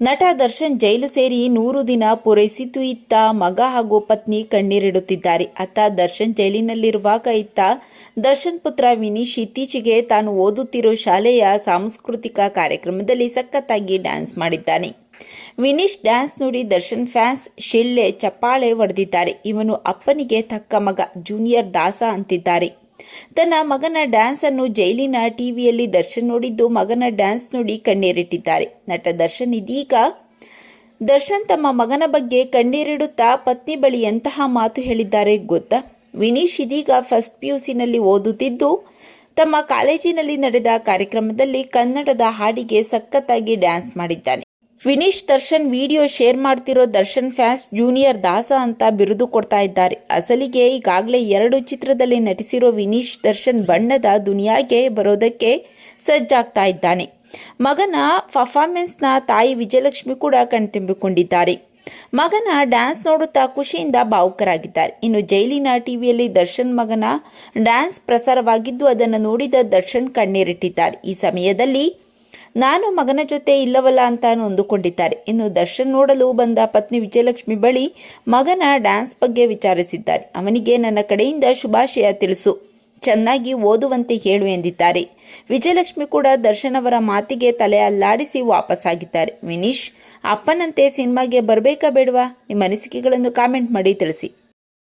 ನಟ ದರ್ಶನ್ ಜೈಲು ಸೇರಿ ನೂರು ದಿನ ಪೂರೈಸಿದ್ದು ಇತ್ತ ಮಗ ಹಾಗೂ ಪತ್ನಿ ಕಣ್ಣೀರಿಡುತ್ತಿದ್ದಾರೆ. ಅತ್ತ ದರ್ಶನ್ ಜೈಲಿನಲ್ಲಿರುವಾಗ ಇತ್ತ ದರ್ಶನ್ ಪುತ್ರ ವಿನೀಶ್ ಇತ್ತೀಚೆಗೆ ತಾನು ಓದುತ್ತಿರೋ ಶಾಲೆಯ ಸಾಂಸ್ಕೃತಿಕ ಕಾರ್ಯಕ್ರಮದಲ್ಲಿ ಸಖತ್ತಾಗಿ ಡ್ಯಾನ್ಸ್ ಮಾಡಿದ್ದಾನೆ. ವಿನೀಶ್ ಡ್ಯಾನ್ಸ್ ನೋಡಿ ದರ್ಶನ್ ಫ್ಯಾನ್ಸ್ ಶಿಳ್ಳೆ ಚಪ್ಪಾಳೆ ಹೊಡೆದಿದ್ದಾರೆ. ಇವನು ಅಪ್ಪನಿಗೆ ತಕ್ಕ ಮಗ, ಜೂನಿಯರ್ ದಾಸ ಅಂತಿದ್ದಾರೆ. ತನ್ನ ಮಗನ ಡ್ಯಾನ್ಸ್ ಅನ್ನು ಜೈಲಿನ ಟಿವಿಯಲ್ಲಿ ದರ್ಶನ್ ನೋಡಿದ್ದು ಮಗನ ಡ್ಯಾನ್ಸ್ ನೋಡಿ ಕಣ್ಣೀರಿಟ್ಟಿದ್ದಾರೆ. ನಟ ದರ್ಶನ್ ಇದೀಗ ದರ್ಶನ್ ತಮ್ಮ ಮಗನ ಬಗ್ಗೆ ಕಣ್ಣೀರಿಡುತ್ತಾ ಪತ್ನಿ ಬಳಿ ಎಂತಹ ಮಾತು ಹೇಳಿದ್ದಾರೆ ಗೊತ್ತಾ? ವಿನೀಶ್ ಇದೀಗ ಫಸ್ಟ್ ಪಿಯುಸಿನಲ್ಲಿ ಓದುತ್ತಿದ್ದು, ತಮ್ಮ ಕಾಲೇಜಿನಲ್ಲಿ ನಡೆದ ಕಾರ್ಯಕ್ರಮದಲ್ಲಿ ಕನ್ನಡದ ಹಾಡಿಗೆ ಸಖತ್ತಾಗಿ ಡ್ಯಾನ್ಸ್ ಮಾಡಿದ್ದಾನೆ. ವಿನೀಶ್ ದರ್ಶನ್ ವಿಡಿಯೋ ಶೇರ್ ಮಾಡ್ತಿರೋ ದರ್ಶನ್ ಫ್ಯಾನ್ಸ್ ಜೂನಿಯರ್ ದಾಸ ಅಂತ ಬಿರುದು ಕೊಡ್ತಾ ಇದ್ದಾರೆ. ಅಸಲಿಗೆ ಈಗಾಗಲೇ ಎರಡು ಚಿತ್ರದಲ್ಲಿ ನಟಿಸಿರೋ ವಿನೀಶ್ ದರ್ಶನ್ ಬಣ್ಣದ ದುನಿಯಾಗೆ ಬರೋದಕ್ಕೆ ಸಜ್ಜಾಗ್ತಾ ಇದ್ದಾನೆ. ಮಗನ ಪರ್ಫಾರ್ಮೆನ್ಸ್ನ ತಾಯಿ ವಿಜಯಲಕ್ಷ್ಮಿ ಕೂಡ ಕಣ್ತುಂಬಿಕೊಂಡಿದ್ದಾರೆ. ಮಗನ ಡ್ಯಾನ್ಸ್ ನೋಡುತ್ತಾ ಖುಷಿಯಿಂದ ಭಾವುಕರಾಗಿದ್ದಾರೆ. ಇನ್ನು ಜೈಲಿನ ಟಿವಿಯಲ್ಲಿ ದರ್ಶನ್ ಮಗನ ಡ್ಯಾನ್ಸ್ ಪ್ರಸಾರವಾಗಿದ್ದು ಅದನ್ನು ನೋಡಿದ ದರ್ಶನ್ ಕಣ್ಣೀರಿಟ್ಟಿದ್ದಾರೆ. ಈ ಸಮಯದಲ್ಲಿ ನಾನು ಮಗನ ಜೊತೆ ಇಲ್ಲವಲ್ಲ ಅಂತ ಅಂದುಕೊಂಡಿದ್ದಾರೆ. ಇನ್ನು ದರ್ಶನ್ ನೋಡಲು ಬಂದ ಪತ್ನಿ ವಿಜಯಲಕ್ಷ್ಮಿ ಬಳಿ ಮಗನ ಡ್ಯಾನ್ಸ್ ಬಗ್ಗೆ ವಿಚಾರಿಸಿದ್ದಾರೆ. ಅವನಿಗೆ ನನ್ನ ಕಡೆಯಿಂದ ಶುಭಾಶಯ ತಿಳಿಸು. ಚೆನ್ನಾಗಿ ಓದುವಂತೆ ಹೇಳು ಎಂದಿದ್ದಾರೆ. ವಿಜಯಲಕ್ಷ್ಮಿ ಕೂಡ ದರ್ಶನ್ ಅವರ ಮಾತಿಗೆ ತಲೆ ಅಲ್ಲಾಡಿಸಿ ವಾಪಸ್ಸಾಗಿದ್ದಾರೆ. ವಿನೀಶ್, ಅಪ್ಪನಂತೆ ಸಿನಿಮಾಗೆ ಬರಬೇಕಾ ಬೇಡವಾ? ನಿಮ್ಮ ಅನಿಸಿಕೆಗಳನ್ನು ಕಾಮೆಂಟ್ ಮಾಡಿ ತಿಳಿಸಿ.